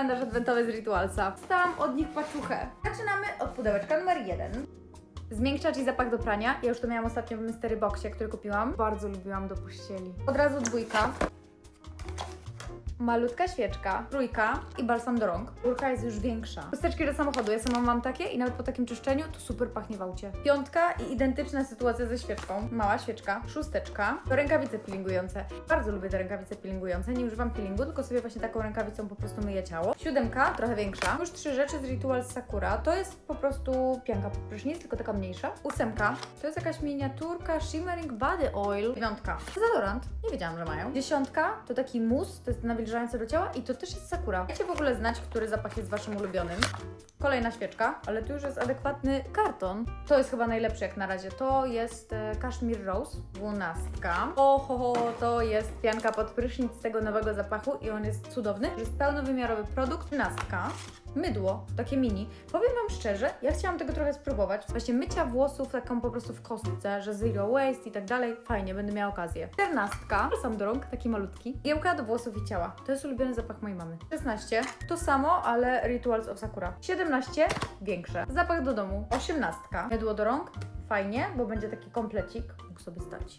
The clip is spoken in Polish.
kalendarz adwentowy z Ritualsa. Dostałam od nich paczuchę. Zaczynamy od pudełeczka numer jeden. Zmiękczacz i zapach do prania. Ja już to miałam ostatnio w Mystery Boxie, który kupiłam. Bardzo lubiłam do pościeli. Od razu dwójka. Malutka świeczka, trójka i balsam do rąk. Czwórka jest już większa. Chusteczki do samochodu, ja sama mam takie i nawet po takim czyszczeniu to super pachnie w aucie. Piątka i identyczna sytuacja ze świeczką. Mała świeczka, szósteczka, to rękawice peelingujące. Bardzo lubię te rękawice peelingujące, nie używam peelingu, tylko sobie właśnie taką rękawicą po prostu myję ciało. Siódemka, trochę większa. Już trzy rzeczy z Ritual Sakura. To jest po prostu pianka pod prysznic, tylko taka mniejsza. Ósemka, to jest jakaś miniaturka Shimmering Body Oil. Dziewiątka, dezodorant. Nie wiedziałam, że mają. Dziesiątka, to taki mus, to jest nawilżający do ciała i to też jest Sakura. Dajcie w ogóle znać, który zapach jest Waszym ulubionym. Kolejna świeczka, ale tu już jest adekwatny karton. To jest chyba najlepszy jak na razie. To jest e, Kashmir Rose, dwunastka. O, ho, ho, to jest pianka pod prysznic z tego nowego zapachu i on jest cudowny. To jest pełnowymiarowy produkt, trzynastka. Mydło, takie mini. Powiem Wam szczerze, ja chciałam tego trochę spróbować. Właśnie mycia włosów taką po prostu w kostce, że zero waste i tak dalej. Fajnie, będę miała okazję. Czternastka, sam do rąk, taki malutki. Giełka do włosów i ciała. To jest ulubiony zapach mojej mamy. 16, to samo, ale Rituals of Sakura. 17, większe. Zapach do domu. 18, mydło do rąk. Fajnie, bo będzie taki komplecik. Mógł sobie stać.